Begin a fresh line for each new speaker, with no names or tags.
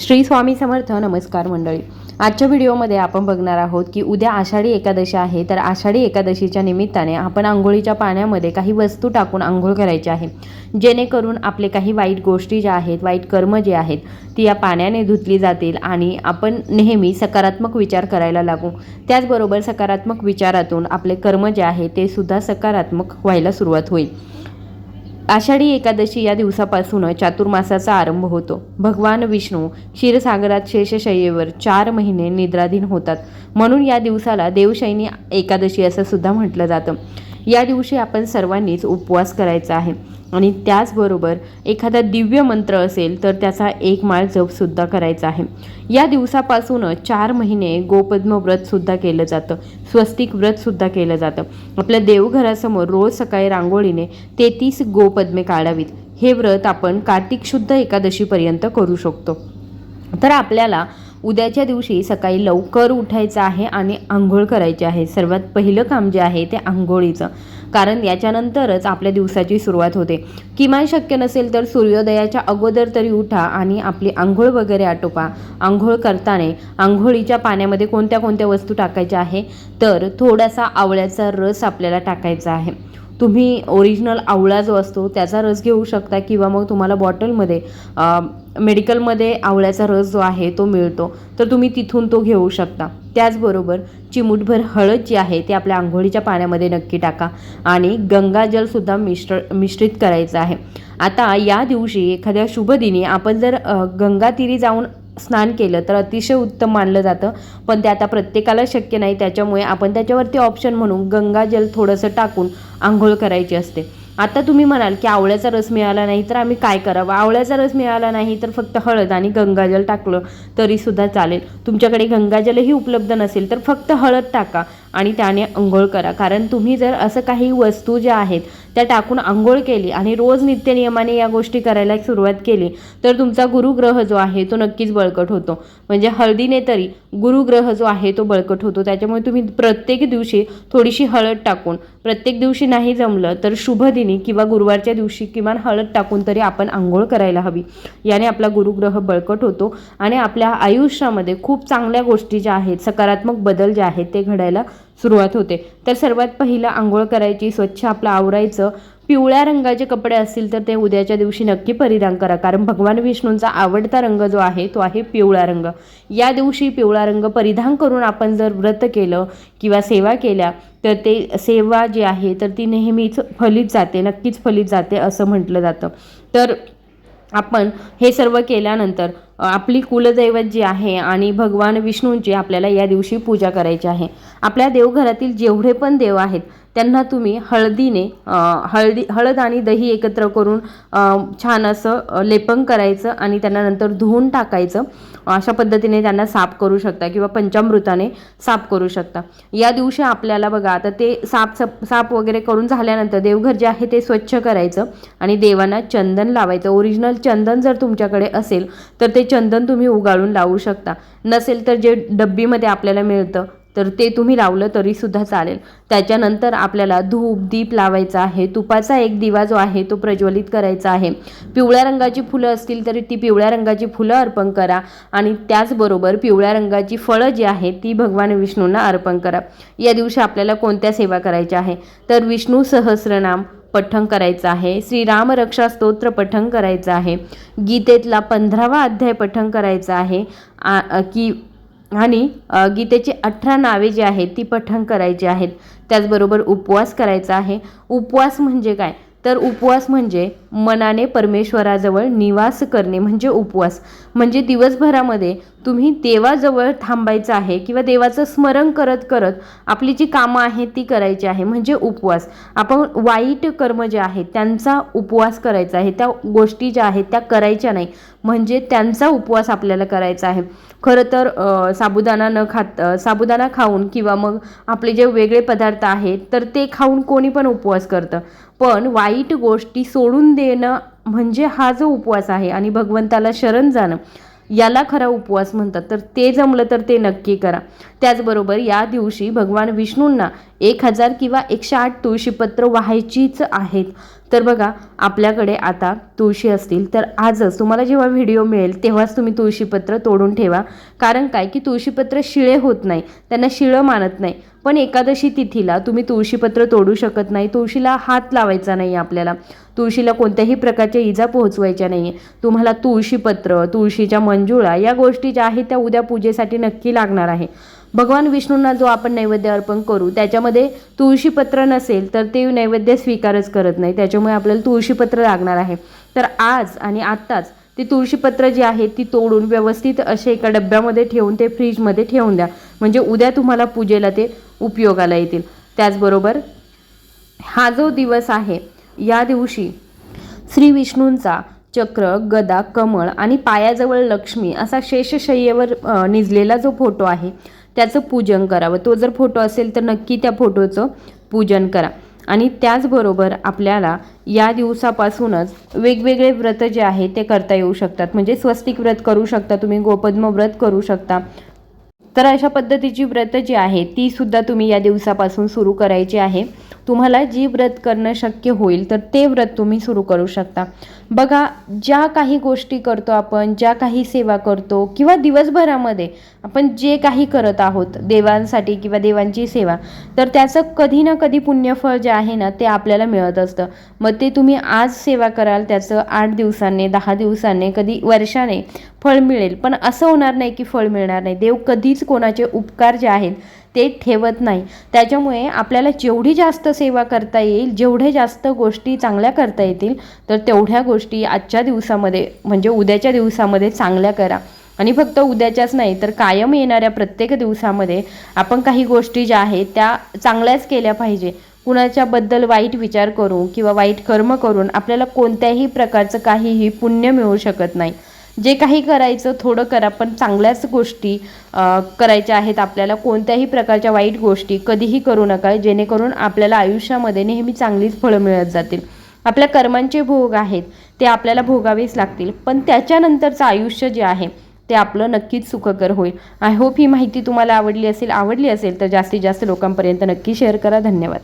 श्री स्वामी समर्थ नमस्कार मंडळी. आजच्या व्हिडिओमध्ये आपण बघणार आहोत की उद्या आषाढी एकादशी आहे तर आषाढी एकादशीच्या निमित्ताने आपण आंघोळीच्या पाण्यामध्ये काही वस्तू टाकून आंघोळ करायची आहे. जेणेकरून आपले काही वाईट गोष्टी ज्या आहेत वाईट कर्म जे आहेत ती या पाण्याने धुतली जातील आणि आपण नेहमी सकारात्मक विचार करायला लागू. त्याचबरोबर सकारात्मक विचारातून आपले कर्म जे आहे ते सुद्धा सकारात्मक व्हायला सुरुवात होईल. आषाढी एकादशी या दिवसापासून चातुर्मासाचा आरंभ होतो. भगवान विष्णू क्षीरसागरात शेषशय्येवर चार महिने निद्राधीन होतात. म्हणून या दिवसाला देवशैनी एकादशी असं सुद्धा म्हटलं जातं. या दिवशी आपण सर्वांनीच उपवास करायचा आहे. आणि त्याचबरोबर एखादा दिव्य मंत्र असेल तर त्याचा एक माळ जपसुद्धा करायचा आहे. या दिवसापासून चार महिने गोपद्म व्रतसुद्धा केलं जातं. स्वस्तिक व्रतसुद्धा केलं जातं. आपल्या देवघरासमोर रोज सकाळी रांगोळीने तेहतीस गोपद्मे काढावीत. हे व्रत आपण कार्तिक शुद्ध एकादशीपर्यंत करू शकतो. तर आपल्याला उद्याच्या दिवशी सकाळी लवकर उठायचं आहे आणि आंघोळ करायची आहे. सर्वात पहिलं काम जे आहे ते आंघोळीचं. कारण याच्यानंतरच आपल्या दिवसाची सुरुवात होते. किमान शक्य नसेल तर सूर्योदयाच्या अगोदर तरी उठा आणि आपली आंघोळ वगैरे आटोपा. आंघोळ करताना आंघोळीच्या पाण्यामध्ये कोणत्या कोणत्या वस्तू टाकायच्या आहे? तर थोडासा आवळ्याचा रस आपल्याला टाकायचा आहे. तुम्ही ओरिजिनल आवळा जो असतो त्याचा रस घेऊ शकता किंवा मग तुम्हाला बॉटलमध्ये मेडिकलमध्ये आवळ्याचा रस जो आहे तो मिळतो. तर तुम्ही तिथून तो घेऊ शकता. त्याचबरोबर चिमूटभर हळद जी आहे ती आपल्या आंघोळीच्या पाण्यामध्ये नक्की टाका आणि गंगाजलसुद्धा मिश्र मिश्रित करायचं आहे. आता या दिवशी एखाद्या शुभदिनी आपण जर गंगातीरी जाऊन स्नान केलं तर अतिशय उत्तम मानलं जातं. पण ते आता प्रत्येकाला शक्य नाही. त्याच्यामुळे आपण त्याच्यावरती ऑप्शन म्हणून गंगाजल थोडंसं टाकून आंघोळ करायची असते. आता तुम्ही म्हणाल की आवळ्याचा रस मिळाला नाही तर आम्ही काय करावं? आवळ्याचा रस मिळाला नाही तर फक्त हळद आणि गंगाजल टाकलं तरीसुद्धा चालेल. तुमच्याकडे गंगाजलही उपलब्ध नसेल तर फक्त हळद टाका आणि त्याने आंघोळ करा. कारण तुम्ही जर असं काही वस्तू ज्या आहेत त्या टाकून आंघोळ केली आणि रोज नित्यनियमाने या गोष्टी करायला सुरुवात केली. तर तुमचा गुरुग्रह जो आहे तो नक्कीच बळकट होतो. म्हणजे हळदीने तरी गुरुग्रह जो आहे तो बळकट होतो. त्याच्यामुळे तुम्ही प्रत्येक दिवशी थोडीशी हळद टाकून प्रत्येक दिवशी नाही जमलं तर शुभदिनी किंवा गुरुवारच्या दिवशी किमान हळद टाकून तरी आपण आंघोळ करायला हवी. याने आपला गुरुग्रह बळकट होतो आणि आपल्या आयुष्यामध्ये खूप चांगल्या गोष्टी ज्या आहेत सकारात्मक बदल जे आहेत ते घडायला सुरुवात होते. तर सर्वात पहिलं आंघोळ करायची स्वच्छ आपलं आवरायचं. पिवळ्या रंगाचे कपडे असतील तर ते उद्याच्या दिवशी नक्की परिधान करा. कारण भगवान विष्णूंचा आवडता रंग जो आहे तो आहे पिवळा रंग. या दिवशी पिवळा रंग परिधान करून आपण जर व्रत केलं किंवा सेवा केल्या तर ते सेवा जी आहे तर ती नेहमीच फलित जाते नक्कीच फलित जाते असं म्हटलं जातं. तर आपण हे सर्व केल्यानंतर आपली कुलदैवत जी आहे आणि भगवान विष्णूंची आपल्याला या दिवशी पूजा करायची आहे. आपल्या देवघरातील जेवढे पण देव आहेत त्यांना तुम्ही हळदीने हळदी हळद आणि दही एकत्र करून छान असं लेपन करायचं आणि त्यांना नंतर धुवून टाकायचं. अशा पद्धतीने त्यांना साफ करू शकता किंवा पंचामृताने साफ करू शकता. या दिवशी आपल्याला बघा आता ते साफ सप साफ वगैरे करून झाल्यानंतर देवघर जे आहे ते स्वच्छ करायचं आणि देवांना चंदन लावायचं. ओरिजिनल चंदन जर तुमच्याकडे असेल तर ते चंदन तुम्ही उगाळून लावू शकता. नसेल तर जे डब्बीमध्ये आपल्याला मिळतं तर ते तुम्ही लावलं तरीसुद्धा चालेल. त्याच्यानंतर आपल्याला धूप दीप लावायचा आहे. तुपाचा एक दिवा जो आहे तो प्रज्वलित करायचा आहे. पिवळ्या रंगाची फुलं असतील तरी ती पिवळ्या रंगाची फुलं अर्पण करा आणि त्याचबरोबर पिवळ्या रंगाची फळं जी आहेत ती भगवान विष्णूंना अर्पण करा. या दिवशी आपल्याला कोणत्या सेवा करायच्या आहे? तर विष्णू सहस्रनाम पठण करायचं आहे. श्रीराम रक्षा स्तोत्र पठण करायचं आहे. गीतेतला पंधरावा अध्याय पठण करायचा आहे. आ- की आणि गीतेची अठरा नावे जी आहेत ती पठण करायची आहेत. त्याचबरोबर उपवास करायचा आहे. उपवास म्हणजे काय? तर उपवास म्हणजे मनाने परमेश्वराजवळ निवास करणे म्हणजे उपवास. म्हणजे दिवसभरामध्ये तुम्ही देवाजवळ थांबायचं आहे किंवा देवाचं स्मरण करत करत आपली जी कामं आहेत ती करायची आहे म्हणजे उपवास. आपण वाईट कर्म जे आहेत त्यांचा उपवास करायचा आहे त्या गोष्टी ज्या आहेत त्या करायच्या नाही म्हणजे त्यांचा उपवास आपल्याला करायचा आहे. खरं तर साबुदाणा न खात साबुदाणा खाऊन किंवा मग आपले जे वेगळे पदार्थ आहेत तर ते खाऊन कोणी पण उपवास करतं. पण वाईट गोष्टी सोडून देणं म्हणजे हा जो उपवास आहे आणि भगवंताला शरण जाणं याला खरा उपवास म्हणतात. तर ते जमलं तर ते नक्की करा. त्याचबरोबर या दिवशी भगवान विष्णूंना एक हजार किंवा एकशे आठ तुळशीपत्र व्हायचीच आहेत. तर बघा आपल्याकडे आता तुळशी असतील. तर आजच तुम्हाला जेव्हा व्हिडिओ मिळेल तेव्हाच तुम्ही तुळशीपत्र तोडून ठेवा. कारण काय? की तुळशीपत्र शिळे होत नाही. त्यांना शिळं मानत नाही. पण एकादशी तिथीला तुम्ही तुळशीपत्र तोडू शकत नाही. तुळशीला हात लावायचा नाही आपल्याला. तुळशीला कोणत्याही प्रकारच्या इजा पोहोचवायच्या नाही आहे तुम्हाला तुळशीपत्र तुळशीच्या मंजुळा या गोष्टी ज्या आहेत त्या उद्या पूजेसाठी नक्की लागणार आहे. भगवान विष्णूंना जो आपण नैवेद्य अर्पण करू त्याच्यामध्ये तुळशीपत्र नसेल तर ते नैवेद्य स्वीकारच करत नाही. त्याच्यामुळे आपल्याला तुळशीपत्र लागणार आहे. तर आज आणि आत्ताच ती तुळशीपत्र जी आहेत ती तोडून व्यवस्थित असे एका डब्यामध्ये ठेवून ते फ्रीजमध्ये ठेवून द्या. म्हणजे उद्या तुम्हाला पूजेला ते उपयोगाला येतील. त्याचबरोबर हा जो दिवस आहे या दिवशी श्री विष्णूंचा चक्र गदा कमळ आणि पायाजवळ लक्ष्मी असा शेषशय्येवर निजलेला जो फोटो आहे त्याचं पूजन करावं. तो जर फोटो असेल तर नक्की त्या फोटोचं पूजन करा. आणि त्याचबरोबर आपल्याला या दिवसापासूनच वेगवेगळे व्रत जे आहे ते करता येऊ शकतात. म्हणजे स्वस्तिक व्रत करू शकता तुम्ही गोपद्म व्रत करू शकता. तर अशा पद्धतीची व्रत जी आहे ती सुद्धा तुम्ही या दिवसापासून सुरू करायची आहे. तुम्हाला जी व्रत करणं शक्य होईल तर ते व्रत तुम्ही सुरू करू शकता. बघा ज्या काही गोष्टी करतो आपण ज्या काही सेवा करतो किंवा दिवसभरामध्ये आपण जे काही करत आहोत देवांसाठी किंवा देवांची सेवा तर त्याचं कधी ना कधी पुण्यफळ जे आहे ना ते आपल्याला मिळत असतं. मग ते तुम्ही आज सेवा कराल त्याचं आठ दिवसांनी दहा दिवसांनी कधी वर्षाने फळ मिळेल. पण असं होणार नाही की फळ मिळणार नाही. देव कधीच कोणाचे उपकार जे आहेत ते ठेवत नाही. त्याच्यामुळे आपल्याला जेवढी जास्त सेवा करता येईल जेवढे जास्त गोष्टी चांगल्या करता येतील तर तेवढ्या गोष्टी आजच्या दिवसामध्ये म्हणजे उद्याच्या दिवसामध्ये चांगल्या करा. आणि फक्त उद्याच्याच नाही तर कायम येणाऱ्या प्रत्येक दिवसामध्ये आपण काही गोष्टी ज्या आहेत त्या चांगल्याच केल्या पाहिजे. कुणाच्याबद्दल वाईट विचार करू किंवा वाईट कर्म करून आपल्याला कोणत्याही प्रकारचं काहीही पुण्य मिळू शकत नाही. जे काही करायचं थोडं करा पण चांगल्याच गोष्टी करायच्या आहेत आपल्याला. कोणत्याही प्रकारच्या वाईट गोष्टी कधीही करू नका जेणेकरून आपल्याला आयुष्यामध्ये नेहमी चांगलीच फळं मिळत जातील. आपल्या कर्मांचे भोग आहेत ते आपल्याला भोगावेच लागतील. पण त्याच्यानंतरचं आयुष्य जे आहे ते आपलं नक्कीच सुखकर होईल. आय होप ही माहिती तुम्हाला आवडली असेल आवडली असेल तर जास्तीत जास्त लोकांपर्यंत नक्की शेअर करा. धन्यवाद.